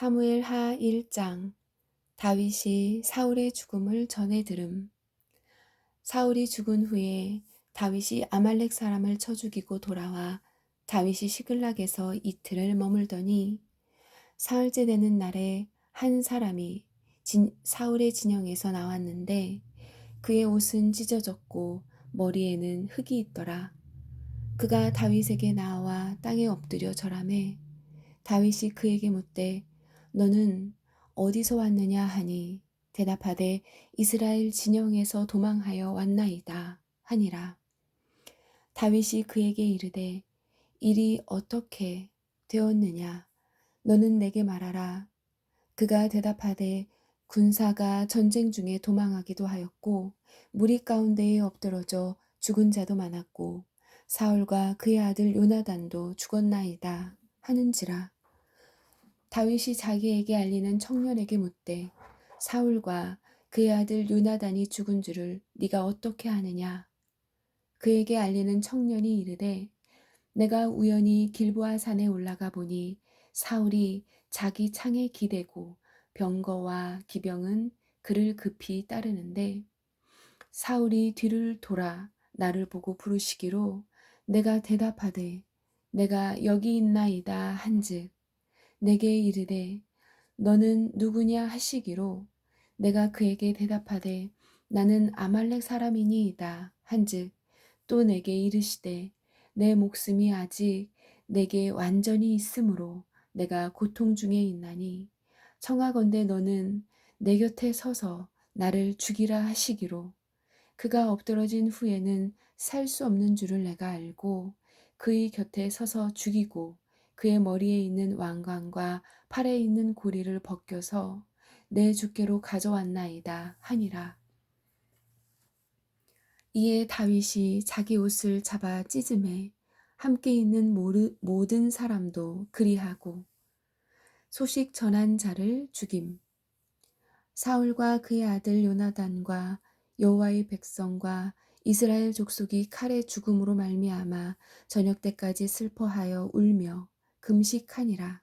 사무엘 하 1장 다윗이 사울의 죽음을 전해 들음 사울이 죽은 후에 다윗이 아말렉 사람을 쳐 죽이고 돌아와 다윗이 시글락에서 이틀을 머물더니 사흘째 되는 날에 한 사람이 진, 사울의 진영에서 나왔는데 그의 옷은 찢어졌고 머리에는 흙이 있더라. 그가 다윗에게 나와 땅에 엎드려 절하매 다윗이 그에게 묻되 너는 어디서 왔느냐 하니 대답하되 이스라엘 진영에서 도망하여 왔나이다 하니라. 다윗이 그에게 이르되 일이 어떻게 되었느냐 너는 내게 말하라. 그가 대답하되 군사가 전쟁 중에 도망하기도 하였고 무리 가운데에 엎드러져 죽은 자도 많았고 사울과 그의 아들 요나단도 죽었나이다 하는지라. 다윗이 자기에게 알리는 청년에게 묻되 사울과 그의 아들 요나단이 죽은 줄을 네가 어떻게 아느냐? 그에게 알리는 청년이 이르되 내가 우연히 길보아 산에 올라가 보니 사울이 자기 창에 기대고 병거와 기병은 그를 급히 따르는데 사울이 뒤를 돌아 나를 보고 부르시기로 내가 대답하되 내가 여기 있나이다 한즉 내게 이르되 너는 누구냐 하시기로 내가 그에게 대답하되 나는 아말렉 사람이니이다. 한즉 또 내게 이르시되 내 목숨이 아직 내게 완전히 있으므로 내가 고통 중에 있나니 청하건대 너는 내 곁에 서서 나를 죽이라 하시기로 그가 엎드러진 후에는 살 수 없는 줄을 내가 알고 그의 곁에 서서 죽이고 그의 머리에 있는 왕관과 팔에 있는 고리를 벗겨서 내 주께로 가져왔나이다 하니라. 이에 다윗이 자기 옷을 잡아 찢음에 함께 있는 모든 사람도 그리하고 소식 전한 자를 죽임. 사울과 그의 아들 요나단과 여호와의 백성과 이스라엘 족속이 칼의 죽음으로 말미암아 저녁 때까지 슬퍼하여 울며 금식하니라.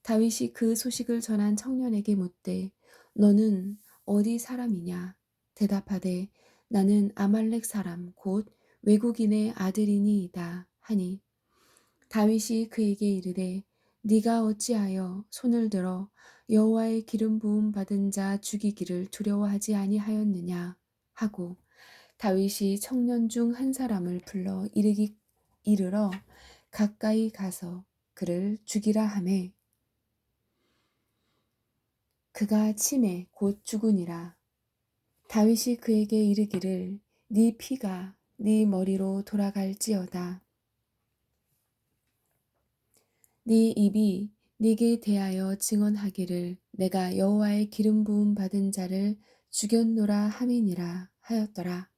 다윗이 그 소식을 전한 청년에게 묻되 너는 어디 사람이냐? 대답하되 나는 아말렉 사람 곧 외국인의 아들이니이다 하니 다윗이 그에게 이르되 네가 어찌하여 손을 들어 여호와의 기름 부음 받은 자 죽이기를 두려워하지 아니하였느냐 하고 다윗이 청년 중 한 사람을 불러 이르기 이르러 가까이 가서 그를 죽이라 하매 그가 침에 곧 죽으니라. 다윗이 그에게 이르기를 네 피가 네 머리로 돌아갈지어다. 네 입이 네게 대하여 증언하기를 내가 여호와의 기름 부음 받은 자를 죽였노라 함이니라 하였더라.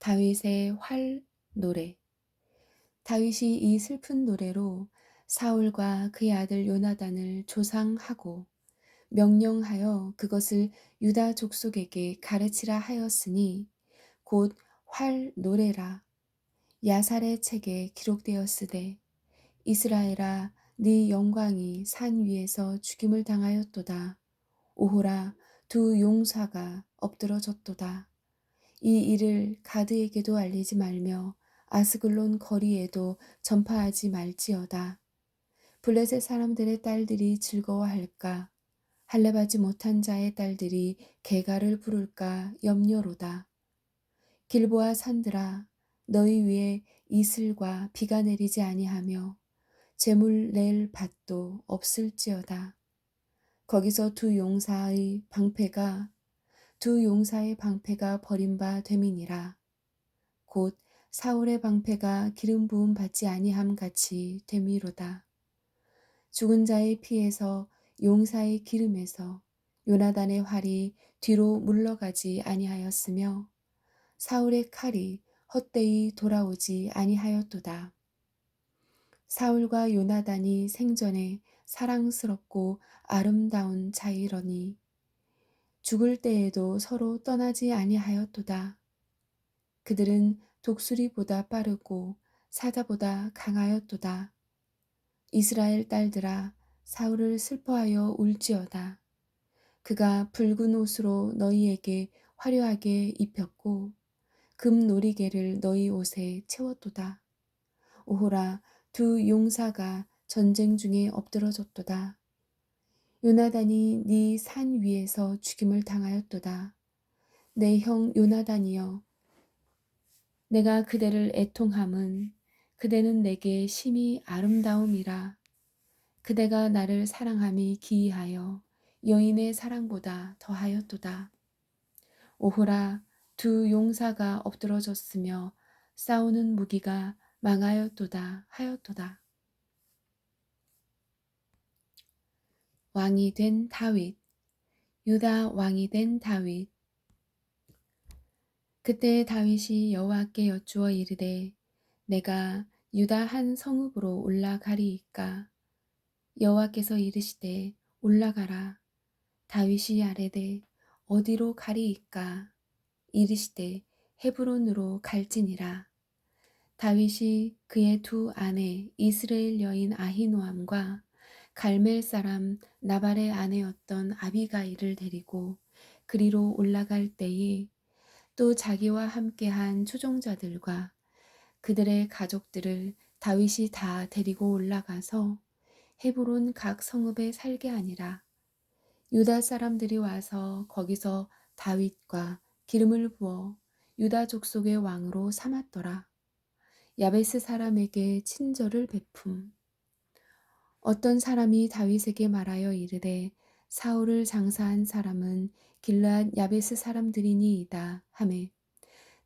다윗의 활 노래. 다윗이 이 슬픈 노래로 사울과 그의 아들 요나단을 조상하고 명령하여 그것을 유다 족속에게 가르치라 하였으니 곧 활 노래라. 야살의 책에 기록되었으되 이스라엘아 네 영광이 산 위에서 죽임을 당하였도다. 오호라 두 용사가 엎드러졌도다. 이 일을 가드에게도 알리지 말며 아스글론 거리에도 전파하지 말지어다 블레셋 사람들의 딸들이 즐거워할까? 할례받지 못한 자의 딸들이 개가를 부를까 염려로다. 길보아 산들아 너희 위에 이슬과 비가 내리지 아니하며 재물 낼 밭도 없을지어다. 거기서 두 용사의 방패가 두 용사의 방패가 버림바 됨이니라. 곧 사울의 방패가 기름 부음 받지 아니함 같이 됨이로다. 죽은 자의 피에서 용사의 기름에서 요나단의 활이 뒤로 물러가지 아니하였으며 사울의 칼이 헛되이 돌아오지 아니하였도다. 사울과 요나단이 생전에 사랑스럽고 아름다운 자이러니 죽을 때에도 서로 떠나지 아니하였도다. 그들은 독수리보다 빠르고 사자보다 강하였도다. 이스라엘 딸들아 사울을 슬퍼하여 울지어다. 그가 붉은 옷으로 너희에게 화려하게 입혔고 금 놀이개를 너희 옷에 채웠도다. 오호라 두 용사가 전쟁 중에 엎드러졌도다. 요나단이 네 산 위에서 죽임을 당하였도다. 내 형 요나단이여 내가 그대를 애통함은 그대는 내게 심히 아름다움이라 그대가 나를 사랑함이 기이하여 여인의 사랑보다 더하였도다. 오호라 두 용사가 엎드러졌으며 싸우는 무기가 망하였도다 하였도다. 왕이 된 다윗 유다 왕이 된 다윗 그때 다윗이 여호와께 여쭈어 이르되 내가 유다 한 성읍으로 올라가리이까? 여호와께서 이르시되 올라가라. 다윗이 아뢰되 어디로 가리이까? 이르시되 헤브론으로 갈지니라. 다윗이 그의 두 아내 이스라엘 여인 아히노암과 갈멜 사람 나발의 아내였던 아비가일을 데리고 그리로 올라갈 때에 또 자기와 함께한 추종자들과 그들의 가족들을 다윗이 다 데리고 올라가서 헤브론 각 성읍에 살게 하니라. 유다 사람들이 와서 거기서 다윗과 기름을 부어 유다 족속의 왕으로 삼았더라. 야베스 사람에게 친절을 베품. 어떤 사람이 다윗에게 말하여 이르되 사울을 장사한 사람은 길르앗 야베스 사람들이니이다 하매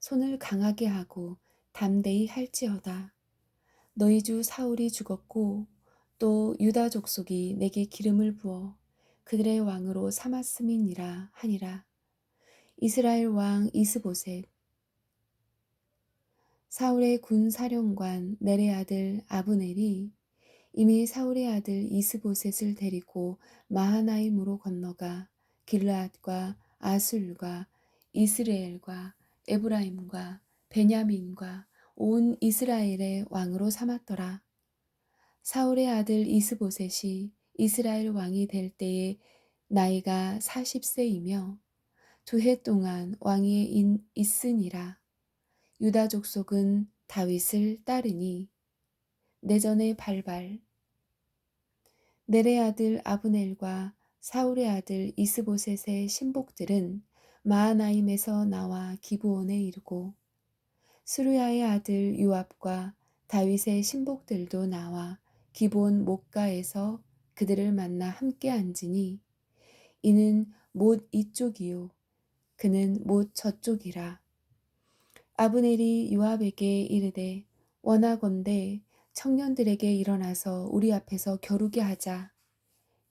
손을 강하게 하고 담대히 할지어다. 너희 주 사울이 죽었고 또 유다 족속이 내게 기름을 부어 그들의 왕으로 삼았음이니라 하니라. 이스라엘 왕 이스보셋 사울의 군 사령관 네레 아들 아브넬이 이미 사울의 아들 이스보셋을 데리고 마하나임으로 건너가 길르앗과 아술과 이스라엘과 에브라임과 베냐민과 온 이스라엘의 왕으로 삼았더라. 사울의 아들 이스보셋이 이스라엘 왕이 될 때에 나이가 40세이며 두 해 동안 왕위에 있으니라. 유다 족속은 다윗을 따르니 내전의 발발 넬의 아들 아브넬과 사울의 아들 이스보셋의 신복들은 마하나임에서 나와 기브온에 이르고 수르야의 아들 유압과 다윗의 신복들도 나와 기본 목가에서 그들을 만나 함께 앉으니 이는 못 이쪽이요 그는 못 저쪽이라 아브넬이 유압에게 이르되 원하건대 청년들에게 일어나서 우리 앞에서 겨루게 하자.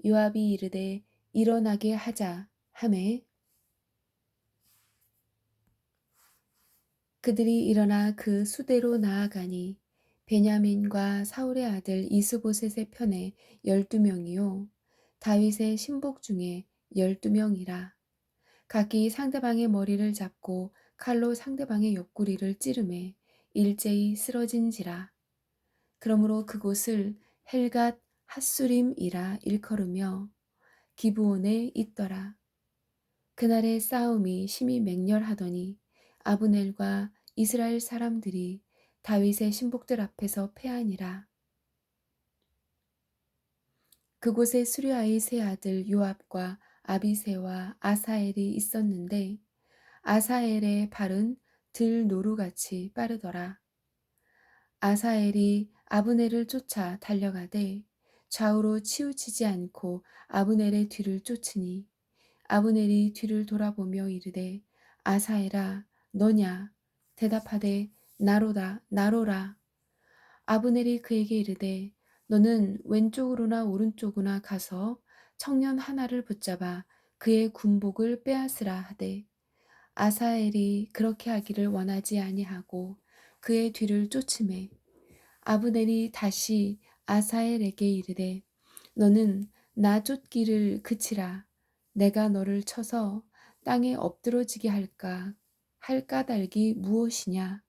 요압이 이르되 일어나게 하자 하매 그들이 일어나 그 수대로 나아가니 베냐민과 사울의 아들 이스보셋의 편에 열두 명이요 다윗의 신복 중에 열두 명이라 각기 상대방의 머리를 잡고 칼로 상대방의 옆구리를 찌르매 일제히 쓰러진지라 그러므로 그곳을 헬갓 핫수림이라 일컬으며 기브온에 있더라. 그날의 싸움이 심히 맹렬하더니 아브넬과 이스라엘 사람들이 다윗의 신복들 앞에서 패하니라. 그곳에 수리아의 세 아들 요압과 아비세와 아사엘이 있었는데 아사엘의 발은 들 노루같이 빠르더라. 아사엘이 아브넬을 쫓아 달려가되 좌우로 치우치지 않고 아브넬의 뒤를 쫓으니 아브넬이 뒤를 돌아보며 이르되 아사엘아 너냐? 대답하되 나로다 나로라. 아브넬이 그에게 이르되 너는 왼쪽으로나 오른쪽으로나 가서 청년 하나를 붙잡아 그의 군복을 빼앗으라 하되 아사엘이 그렇게 하기를 원하지 아니하고 그의 뒤를 쫓음에 아브넬이 다시 아사엘에게 이르되 너는 나 쫓기를 그치라. 내가 너를 쳐서 땅에 엎드러지게 할까 할 까닭이 무엇이냐?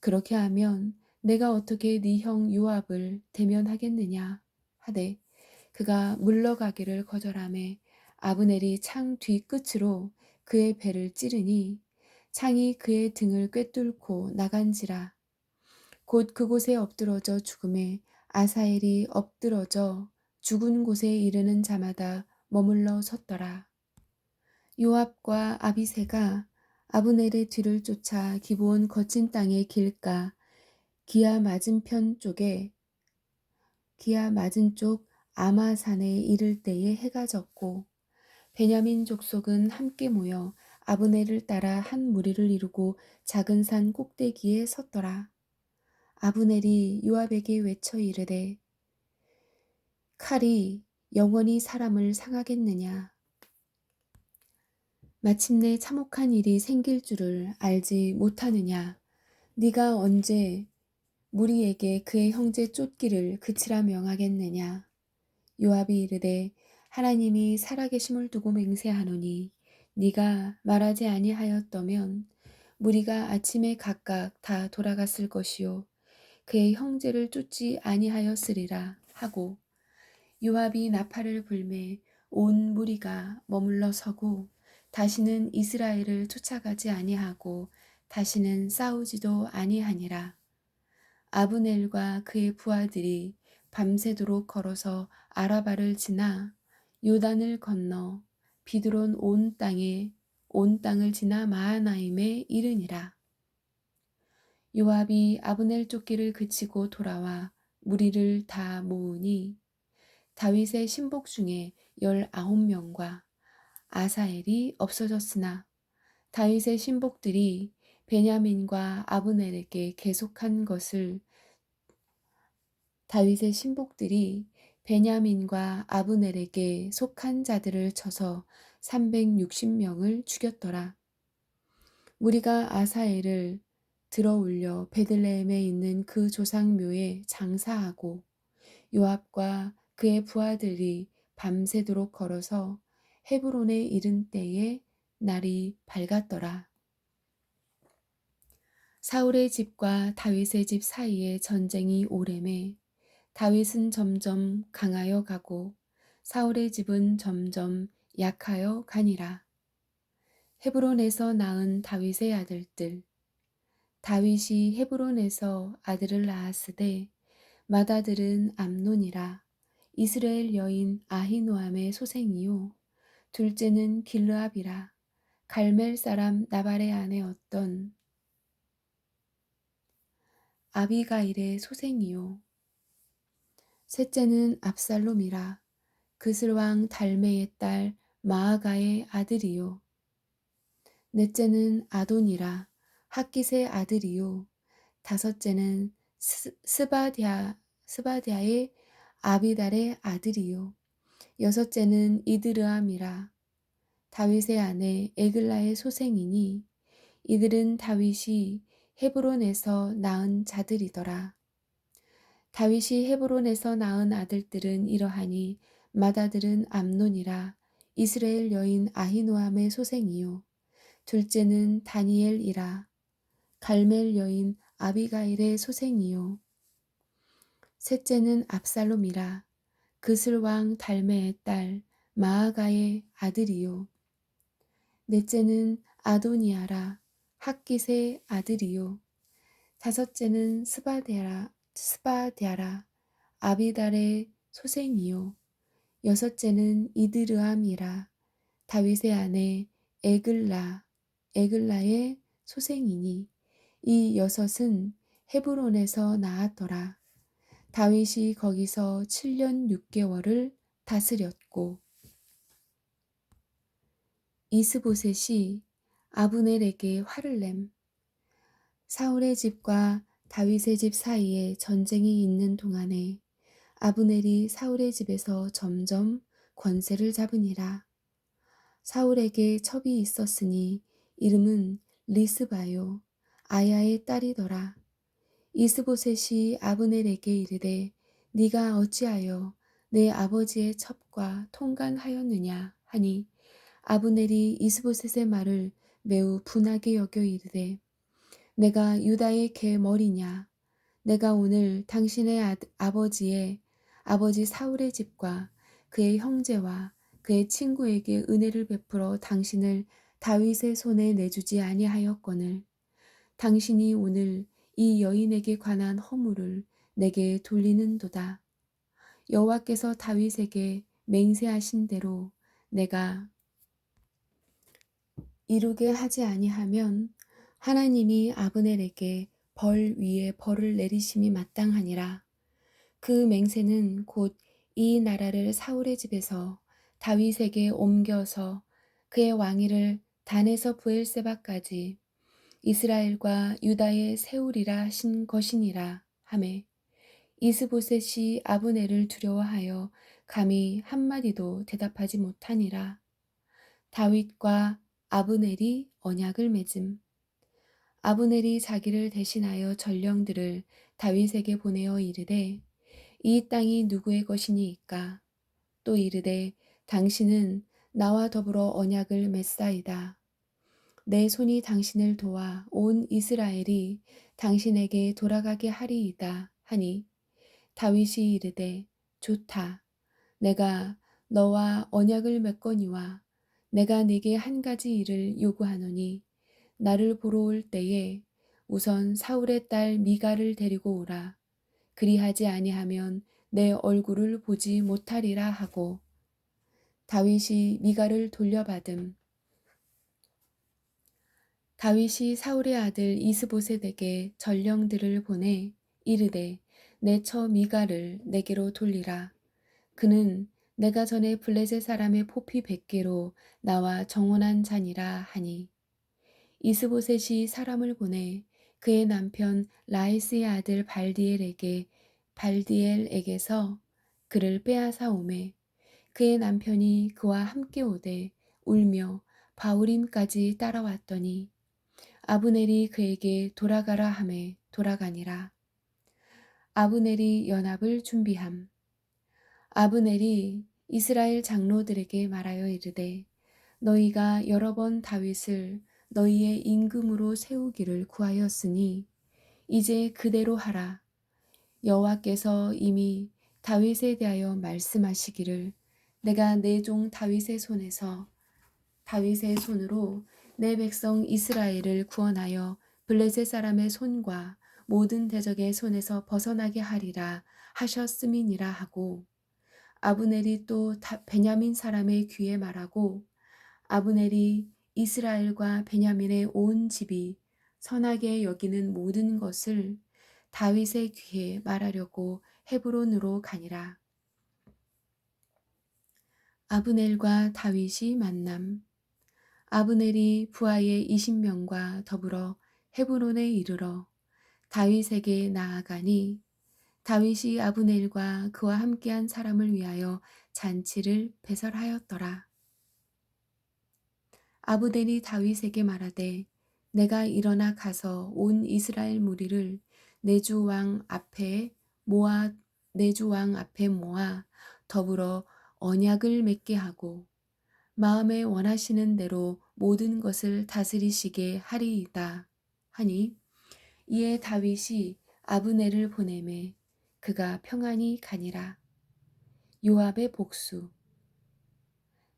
그렇게 하면 내가 어떻게 네 형 요압을 대면하겠느냐? 하되 그가 물러가기를 거절하매 아브넬이 창 뒤끝으로 그의 배를 찌르니 창이 그의 등을 꿰뚫고 나간지라. 곧 그곳에 엎드러져 죽음에 아사엘이 엎드러져 죽은 곳에 이르는 자마다 머물러 섰더라. 요압과 아비세가 아브넬의 뒤를 쫓아 기브온 거친 땅의 길가 기아 맞은편 쪽에 기아 맞은 쪽 아마산에 이를 때에 해가 졌고 베냐민 족속은 함께 모여 아브넬을 따라 한 무리를 이루고 작은 산 꼭대기에 섰더라. 아브넬이 요압에게 외쳐 이르되 칼이 영원히 사람을 상하겠느냐 마침내 참혹한 일이 생길 줄을 알지 못하느냐. 네가 언제 무리에게 그의 형제 쫓기를 그치라 명하겠느냐. 요압이 이르되 하나님이 살아계심을 두고 맹세하노니 네가 말하지 아니하였더면 무리가 아침에 각각 다 돌아갔을 것이요. 그의 형제를 쫓지 아니하였으리라 하고 요압이 나팔을 불매 온 무리가 머물러 서고 다시는 이스라엘을 쫓아가지 아니하고 다시는 싸우지도 아니하니라 아브넬과 그의 부하들이 밤새도록 걸어서 아라바를 지나 요단을 건너 비드론 온 땅에 온 땅을 지나 마하나임에 이르니라. 요압이 아브넬 쫓기를 그치고 돌아와 무리를 다 모으니 다윗의 신복 중에 열아홉 명과 아사엘이 없어졌으나 다윗의 신복들이 베냐민과 아브넬에게 계속한 것을 다윗의 신복들이 베냐민과 아브넬에게 속한 자들을 쳐서 360명을 죽였더라. 우리가 아사엘을 들어 올려 베들레헴에 있는 그 조상묘에 장사하고 요압과 그의 부하들이 밤새도록 걸어서 헤브론에 이른 때에 날이 밝았더라. 사울의 집과 다윗의 집 사이에 전쟁이 오래매 다윗은 점점 강하여 가고 사울의 집은 점점 약하여 가니라. 헤브론에서 낳은 다윗의 아들들 다윗이 헤브론에서 아들을 낳았으되 맏아들은 암논이라 이스라엘 여인 아히노암의 소생이요 둘째는 길르압이라 갈멜 사람 나발의 아내였던 아비가일의 소생이요. 셋째는 압살롬이라 그슬왕 달메의 딸 마아가의 아들이요. 넷째는 아돈이라 학깃의 아들이요. 다섯째는 스, 스바디아 스바디아의 아비달의 아들이요 여섯째는 이드르암이라. 다윗의 아내 에글라의 소생이니 이들은 다윗이 헤브론에서 낳은 자들이더라. 다윗이 헤브론에서 낳은 아들들은 이러하니 맏아들은 암논이라. 이스라엘 여인 아히노함의 소생이요. 둘째는 다니엘이라. 갈멜 여인 아비가일의 소생이요. 셋째는 압살롬이라 그슬 왕 달메의 딸 마아가의 아들이요. 넷째는 아도니아라 학깃의 아들이요. 다섯째는 스바데라 스바디아라 아비달의 소생이요. 여섯째는 이드르암이라 다윗의 아내 에글라 에글라의 소생이니 이 여섯은 헤브론에서 나았더라. 다윗이 거기서 7년 6개월을 다스렸고 이스보셋이 아브넬에게 화를 냄 사울의 집과 다윗의 집 사이에 전쟁이 있는 동안에 아브넬이 사울의 집에서 점점 권세를 잡으니라. 사울에게 첩이 있었으니 이름은 리스바요 아야의 딸이더라. 이스보셋이 아브넬에게 이르되 네가 어찌하여 내 아버지의 첩과 통간하였느냐? 하니 아브넬이 이스보셋의 말을 매우 분하게 여겨 이르되 내가 유다의 개 머리냐? 내가 오늘 당신의 아, 아버지의 아버지 사울의 집과 그의 형제와 그의 친구에게 은혜를 베풀어 당신을 다윗의 손에 내주지 아니하였거늘. 당신이 오늘 이 여인에게 관한 허물을 내게 돌리는도다. 여호와께서 다윗에게 맹세하신 대로 내가 이루게 하지 아니하면 하나님이 아브넬에게 벌 위에 벌을 내리심이 마땅하니라. 그 맹세는 곧 이 나라를 사울의 집에서 다윗에게 옮겨서 그의 왕위를 단에서 부엘세바까지 이스라엘과 유다에 세우리라 하신 것이니라 하매 이스보셋이 아브넬을 두려워하여 감히 한마디도 대답하지 못하니라. 다윗과 아브넬이 언약을 맺음. 아브넬이 자기를 대신하여 전령들을 다윗에게 보내어 이르되 이 땅이 누구의 것이니이까 또 이르되 당신은 나와 더불어 언약을 맺사이다. 내 손이 당신을 도와 온 이스라엘이 당신에게 돌아가게 하리이다 하니 다윗이 이르되 좋다. 내가 너와 언약을 맺거니와 내가 네게 한 가지 일을 요구하노니 나를 보러 올 때에 우선 사울의 딸 미가를 데리고 오라. 그리하지 아니하면 내 얼굴을 보지 못하리라 하고 다윗이 미가를 돌려받음. 다윗이 사울의 아들 이스보셋에게 전령들을 보내 이르되 내 처 미가를 내게로 돌리라. 그는 내가 전에 블레셋 사람의 포피 백개로 나와 정원한 자니라 하니 이스보셋이 사람을 보내 그의 남편 라이스의 아들 발디엘에게 발디엘에게서 그를 빼앗아 오매 그의 남편이 그와 함께 오되 울며 바울임까지 따라왔더니 아브넬이 그에게 돌아가라 함에 돌아가니라. 아브넬이 연합을 준비함. 아브넬이 이스라엘 장로들에게 말하여 이르되 너희가 여러 번 다윗을 너희의 임금으로 세우기를 구하였으니 이제 그대로 하라. 여호와께서 이미 다윗에 대하여 말씀하시기를 내가 내 종 다윗의 손에서 다윗의 손으로 내 백성 이스라엘을 구원하여 블레셋 사람의 손과 모든 대적의 손에서 벗어나게 하리라 하셨음이니라 하고 아브넬이 또 베냐민 사람의 귀에 말하고 아브넬이 이스라엘과 베냐민의 온 집이 선하게 여기는 모든 것을 다윗의 귀에 말하려고 헤브론으로 가니라. 아브넬과 다윗이 만남. 아브넬이 부하의 20명과 더불어 헤브론에 이르러 다윗에게 나아가니 다윗이 아브넬과 그와 함께한 사람을 위하여 잔치를 배설하였더라. 아브넬이 다윗에게 말하되 내가 일어나 가서 온 이스라엘 무리를 내주 왕 앞에 모아 내주 왕 앞에 모아 더불어 언약을 맺게 하고 마음에 원하시는 대로 모든 것을 다스리시게 하리이다. 하니 이에 다윗이 아브넬을 보내매 그가 평안히 가니라. 요압의 복수.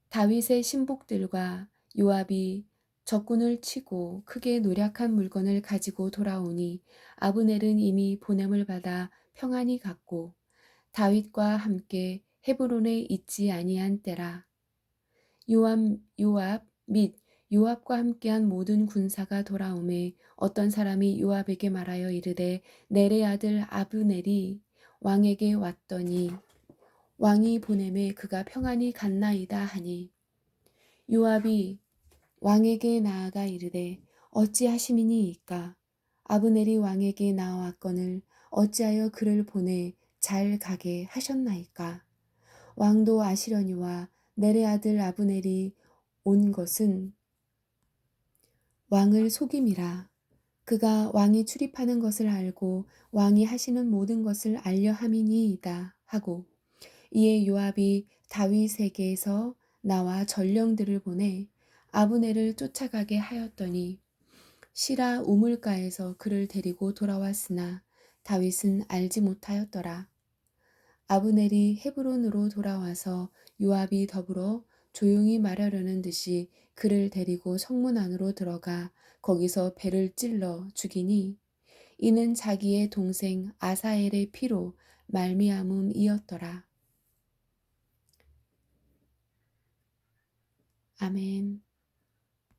다윗의 신복들과 요압이 적군을 치고 크게 노력한 물건을 가지고 돌아오니 아브넬은 이미 보냄을 받아 평안히 갔고 다윗과 함께 헤브론에 있지 아니한 때라 요압, 요압 및 요압과 함께한 모든 군사가 돌아오매 어떤 사람이 요압에게 말하여 이르되 내레 아들 아브넬이 왕에게 왔더니 왕이 보내매 그가 평안히 갔나이다 하니 요압이 왕에게 나아가 이르되 어찌하심이니이까 아브넬이 왕에게 나왔거늘 어찌하여 그를 보내 잘 가게 하셨나이까? 왕도 아시려니와 넬의 아들 아브넬이 온 것은 왕을 속임이라. 그가 왕이 출입하는 것을 알고 왕이 하시는 모든 것을 알려 함이니이다 하고 이에 요압이 다윗에게서 나와 전령들을 보내 아브넬을 쫓아가게 하였더니 시라 우물가에서 그를 데리고 돌아왔으나 다윗은 알지 못하였더라. 아브넬이 헤브론으로 돌아와서 요압이 더불어 조용히 말하려는 듯이 그를 데리고 성문 안으로 들어가 거기서 배를 찔러 죽이니 이는 자기의 동생 아사엘의 피로 말미암음이었더라. 아멘.